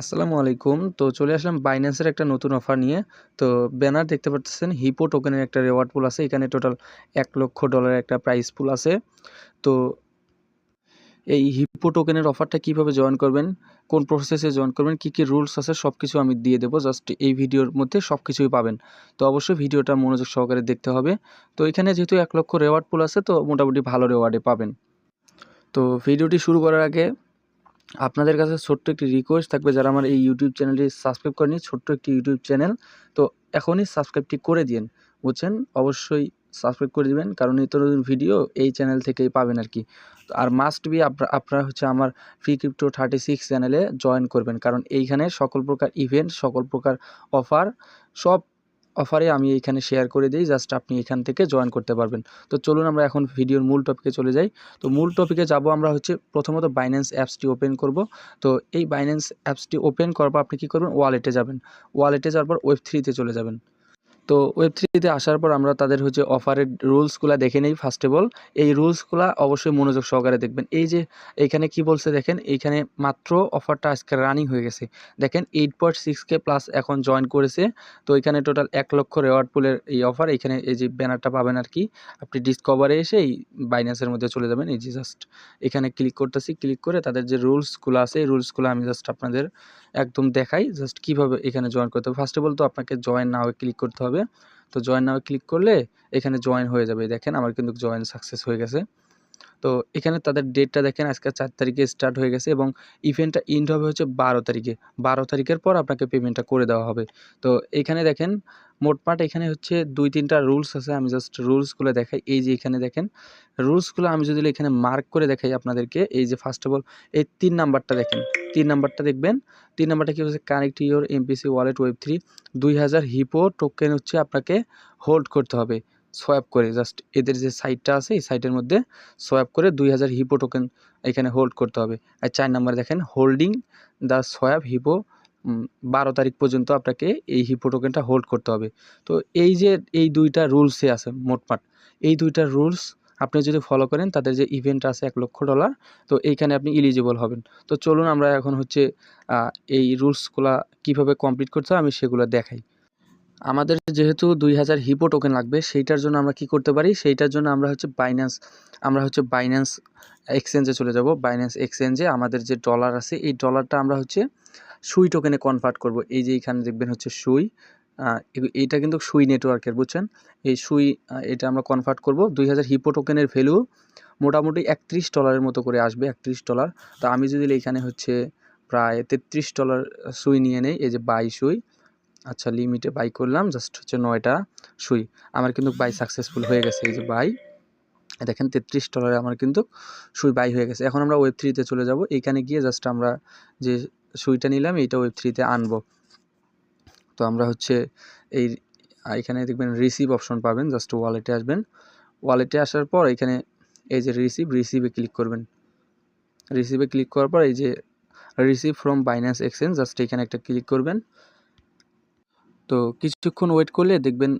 আসসালামু আলাইকুম। তো চলে আসলাম বাইন্যান্সের একটা নতুন অফার নিয়ে। তো ব্যানার দেখতে পাচ্ছেন হিপো টোকেনের একটা রেওয়ার্ড পুল আছে। এখানে টোটাল এক লক্ষ ডলারের একটা প্রাইস পুল আছে। তো এই হিপো টোকেনের অফারটা কীভাবে জয়েন করবেন, কোন প্রসেসে জয়েন করবেন, কী কী রুলস আছে সব কিছু আমি দিয়ে দেবো। জাস্ট এই ভিডিওর মধ্যে সব কিছুই পাবেন। তো অবশ্যই ভিডিওটা মনোযোগ সহকারে দেখতে হবে। তো এখানে যেহেতু এক লক্ষ রেওয়ার্ড পুল আছে, তো মোটামুটি ভালো রেওয়ার্ডে পাবেন। তো ভিডিওটি শুরু করার আগে আপনাদের কাছে ছোট্ট একটি রিকোয়েস্ট থাকবে যারা আমার এই ইউটিউব চ্যানেলটি সাবস্ক্রাইব করেনি ছোট্ট একটি ইউটিউব চ্যানেল তো এখনই সাবস্ক্রাইবটি করে দিন বুঝছেন? অবশ্যই সাবস্ক্রাইব করে দিবেন, কারণ নিত্য নতুন ভিডিও এই চ্যানেল থেকেই পাবেন আর কি। আর মাস্ট বি আপনারা হচ্ছে আমার ফ্রি ক্রিপ্টো থার্টি সিক্স চ্যানেলে জয়েন করবেন, কারণ এইখানে সকল প্রকার ইভেন্ট সকল প্রকার অফার সব অফারে আমি এখানে শেয়ার করে দিই জাস্ট আপনি এখান থেকে জয়েন করতে পারবেন। তো চলুন আমরা এখন ভিডিওর মূল টপিকে চলে যাই। তো মূল টপিকে যাব আমরা হচ্ছে প্রথমত বাইন্যান্স অ্যাপসটি ওপেন করব। তো এই বাইন্যান্স অ্যাপসটি ওপেন করার পর আপনি কী করবেন? ওয়ালেটে যাবেন। ওয়ালেটে যাওয়ার পর ওয়েব থ্রিতে চলে যাবেন। তো ওয়েব থ্রিতে আসার পর আমরা তাদের হচ্ছে অফারের রুলসগুলো দেখে নিই ফার্স্ট অল এই রুলসগুলো অবশ্যই মনোযোগ সহকারে দেখবেন। এই যে এইখানে কি বলছে দেখেন, এইখানে মাত্র অফারটা আজকে রানিং হয়ে গেছে। দেখেন eight point six K plus এখন জয়েন করেছে। তো এখানে টোটাল এক লক্ষ রেওয়ার্ড পুলের এই অফার এখানে এই যে ব্যানারটা পাবেন আর কি। আপনি ডিসকভারে এসে এই বাইন্যান্সের মধ্যে চলে যাবেন। এই যে জাস্ট এখানে ক্লিক করতেছি ক্লিক করে তাদের যে রুলসগুলো আছে, এই রুলসগুলো আমি জাস্ট আপনাদের একদম দেখাই। জাস্ট কীভাবে এখানে জয়েন করতে হবে। ফার্স্ট অফ অল তো আপনাকে জয়েন নাও ক্লিক করতে হবে। তো জয়েন নাও ক্লিক করলে এখানে জয়েন হয়ে যাবে। দেখেন আমার কিন্তু জয়েন সাকসেস হয়ে গেছে। তো এখানে তাদের ডেটটা দেখেন, আজকে চার তারিখে স্টার্ট হয়ে গেছে এবং ইভেন্টটা ইন্ড হবে হচ্ছে বারো তারিখে। বারো তারিখের পর আপনাকে পেমেন্টটা করে দেওয়া হবে। তো এখানে দেখেন মোটমাট এখানে হচ্ছে দুই তিনটা রুলস আছে, আমি জাস্ট রুলসগুলো দেখাই। এই যে এখানে দেখেন রুলসগুলো আমি যদি এখানে মার্ক করে দেখাই আপনাদেরকে, এই যে ফার্স্ট অফ অল এই তিন নাম্বারটা দেখেন। তিন নাম্বারটা দেখবেন, তিন নাম্বারটা কী হচ্ছে connect your MPC wallet web three দুই হাজার হিপো টোকেন হচ্ছে আপনাকে হোল্ড করতে হবে। সোয়াপ করে, জাস্ট এদের যে সাইটটা আছে, এই সাইটের মধ্যে সোয়াপ করে দুই হাজার হিপো টোকেন এখানে হোল্ড করতে হবে। আর চার নাম্বার দেখেন হোল্ডিং দ্য সোয়াপ হিপো বারো তারিখ পর্যন্ত আপনাকে এই হিপো টোকেনটা হোল্ড করতে হবে। তো এই যে এই দুইটা রুলসে আছে মোটমাট এই দুইটা রুলস আপনি যদি ফলো করেন, তাদের যে ইভেন্ট আছে এক লক্ষ ডলার তো এইখানে আপনি ইলিজিবল হবেন। তো চলুন আমরা এখন হচ্ছে এই রুলসগুলা কীভাবে কমপ্লিট করতে হয়, আমি সেগুলো দেখাই। আমাদের যেহেতু দুই হাজার হিপো টোকেন লাগবে, সেইটার জন্য আমরা কি করতে পারি? সেইটার জন্য আমরা হচ্ছে বাইন্যান্স আমরা হচ্ছে বাইন্যান্স এক্সচেঞ্জে চলে যাব। বাইন্যান্স এক্সচেঞ্জে আমাদের যে ডলার আছে, এই ডলারটা আমরা হচ্ছে সুই টোকেনে কনভার্ট করব। এই যে এখানে দেখবেন হচ্ছে সুই এইটা কিন্তু সুই নেটওয়ার্কের বুঝছেন? এই সুই এটা আমরা কনভার্ট করব। দুই হাজার হিপো টোকেনের ভ্যালু মোটামুটি একত্রিশ ডলারের মতো করে আসবে, একত্রিশ ডলার তো আমি যদি এখানে হচ্ছে প্রায় তেত্রিশ ডলার সুই নিয়ে নেই, এই যে বাই সুই আচ্ছা লিমিটে বাই করলাম জাস্ট হচ্ছে নয়টা সুই। আমার কিন্তু বাই সাকসেসফুল হয়ে গেছে, এই যে বাই দেখেন, তেত্রিশ ডলারে আমার কিন্তু সুই বাই হয়ে গেছে। এখন আমরা ওয়েব থ্রিতে চলে যাব। এইখানে গিয়ে জাস্ট আমরা যে সুইটা নিলাম, এইটা ওয়েব থ্রিতে আনব। তো আমরা হচ্ছে এই এখানে দেখবেন রিসিভ অপশন পাবেন জাস্ট ওয়ালেটে আসবেন। ওয়ালেটে আসার পর এখানে এই যে রিসিভ রিসিভে ক্লিক করবেন। রিসিভে ক্লিক করার পর এই যে receive from Binance exchange just এখানে একটা ক্লিক করবেন। তো কিছুক্ষণ ওয়েট করলে দেখবেন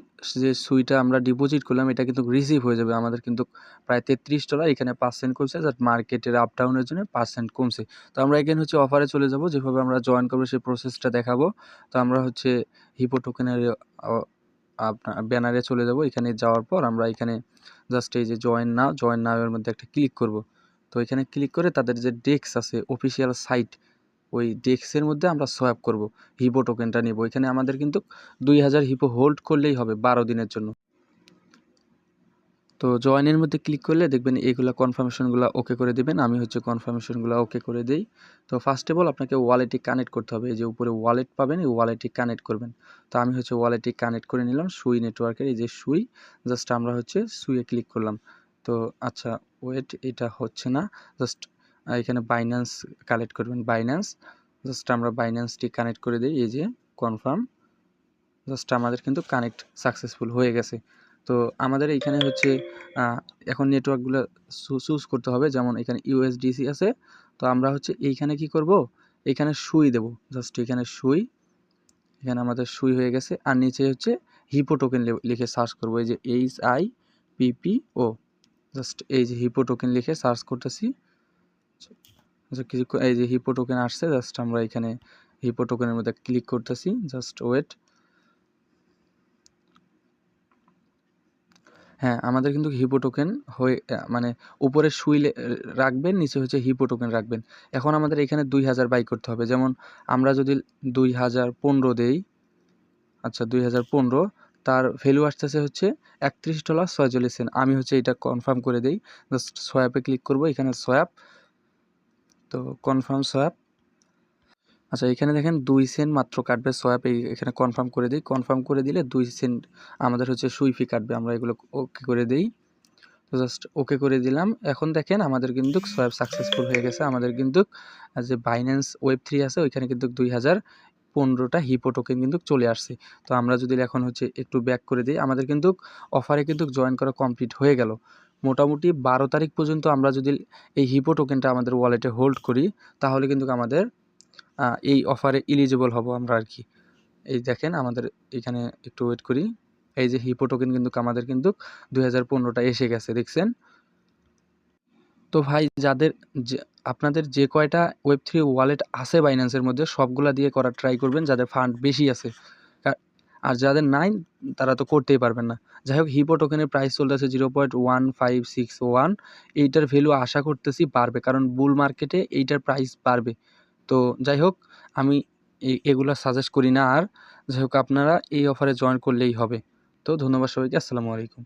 যে সুইটা আমরা ডিপোজিট করলাম, এটা কিন্তু রিসিভ হয়ে যাবে। আমাদের কিন্তু প্রায় তেত্রিশ ডলার এখানে পার্সেন্ট কমছে যার মার্কেটের আপ ডাউনের জন্য পার্সেন্ট কমছে। তো আমরা এখানে হচ্ছে অফারে চলে যাব, যেভাবে আমরা জয়েন করব, সেই প্রসেসটা দেখাবো। তো আমরা হচ্ছে হিপো টোকেনের আপনার ব্যানারে চলে যাব। এখানে যাওয়ার পর আমরা এখানে জাস্ট এই যে জয়েন নাও জয়েন নাও এর মধ্যে একটা ক্লিক করব। তো এখানে ক্লিক করে তাদের যে ডেস্ক আছে অফিসিয়াল সাইট ওই ডেক্সের মধ্যে আমরা সোয়াপ করব, হিপো টোকেনটা নিব। এখানে আমাদের কিন্তু দুই হাজার হিপো হোল্ড করলেই হবে বারো দিনের জন্য। তো জয়েনের মধ্যে ক্লিক করলে দেখবেন এইগুলো কনফার্মেশনগুলো ওকে করে দেবেন। আমি হচ্ছে কনফার্মেশনগুলো ওকে করে দিই। তো ফার্স্ট অফ অল আপনাকে ওয়ালেটটি কানেক্ট করতে হবে। এই যে উপরে ওয়ালেট পাবেন, এই ওয়ালেটটি কানেক্ট করবেন। তো আমি হচ্ছে ওয়ালেটটি কানেক্ট করে নিলাম সুই নেটওয়ার্কের এই যে সুই জাস্ট আমরা হচ্ছে সুইয়ে ক্লিক করলাম। তো আচ্ছা ওয়েট এটা হচ্ছে না জাস্ট এখানে বাইন্যান্স কালেক্ট করবেন। বাইন্যান্স জাস্ট আমরা বাইন্যান্সটি কানেক্ট করে দিই, এই যে কনফার্ম জাস্ট আমাদের কিন্তু কানেক্ট সাকসেসফুল হয়ে গেছে। তো আমাদের এইখানে হচ্ছে এখন নেটওয়ার্কগুলো চুজ করতে হবে, যেমন এখানে ইউএসডিসি আছে, তো আমরা হচ্ছে এইখানে কি করব? এখানে সুই দেব জাস্ট এখানে সুই, এখানে আমাদের সুই হয়ে গেছে, আর নিচে হচ্ছে হিপো টোকেন লিখে সার্চ করব, এই যে H I PP O just এই যে হিপো টোকেন লিখে সার্চ করতেছি। আচ্ছা। কিছু এই যে হিপো টোকেন আসছে জাস্ট আমরা এখানে হিপো টোকেনের মধ্যে ক্লিক করতেছি জাস্ট ওয়েট হ্যাঁ আমাদের কিন্তু হিপো টোকেন হয়ে মানে উপরে সুই রাখবেন, নিচে হচ্ছে হিপো টোকেন রাখবেন। এখন আমাদের এখানে দুই হাজার বাই করতে হবে। যেমন আমরা যদি দুই হাজার পনেরো দেই আচ্ছা দুই হাজার পনেরো, তার ভ্যালু আসতেছে হচ্ছে একত্রিশ ডলার ছয়চল্লিশ সেন্ট। আমি হচ্ছে এটা কনফার্ম করে দিই। জাস্ট সোয়াপে ক্লিক করব, এখানে সোয়াপ তো কনফার্ম সোয়াপ আচ্ছা এখানে দেখেন দুই সেন্ট মাত্র কাটবে সোয়াপ এখানে কনফার্ম করে দিই। কনফার্ম করে দিলে দুই সেন্ট আমাদের হচ্ছে সুইফি কাটবে, আমরা এগুলো ওকে করে দিই। তো জাস্ট ওকে করে দিলাম। এখন দেখেন আমাদের কিন্তু সোয়াপ সাকসেসফুল হয়ে গেছে। আমাদের কিন্তু যে বাইন্যান্স ওয়েব থ্রি আছে, ওইখানে কিন্তু দুই হাজার পনেরোটা হিপো টোকেন কিন্তু চলে আসছে। তো আমরা যদি এখন হচ্ছে একটু ব্যাক করে দিই, আমাদের কিন্তু অফারে কিন্তু জয়েন করা কমপ্লিট হয়ে গেল। মোটামুটি বারো তারিখ পর্যন্ত আমরা যদি এই হিপো টোকেনটা আমাদের ওয়ালেটে হোল্ড করি, তাহলে কিন্তু আমাদের এই অফারে ইলিজিবল হব আমরা আর কি। এই দেখেন আমাদের এখানে একটু ওয়েট করি। এই যে হিপো টোকেন কিন্তু আমাদের কিন্তু দুই হাজার এসে গেছে, দেখছেন? তো ভাই, যাদের যে, আপনাদের যে কয়টা ওয়েব থ্রি ওয়ালেট আছে বাইন্যান্সের মধ্যে, সবগুলা দিয়ে করার ট্রাই করবেন, যাদের ফান্ড বেশি আছে। আর যাদের নাই তারা তো করতেই পারবেন না। যাই হোক হিপো টোকেনের প্রাইস চলতেছে zero point one five six one এইটার ভ্যালু আশা করতেছি বাড়বে, কারণ বুল মার্কেটে এইটার প্রাইস বাড়বে। তো যাই হোক, আমি এগুলো সাজেস্ট করি না আর। যাই হোক, আপনারা এই অফারে জয়েন করলেই হবে। তো ধন্যবাদ সবাইকে, আসসালামু আলাইকুম।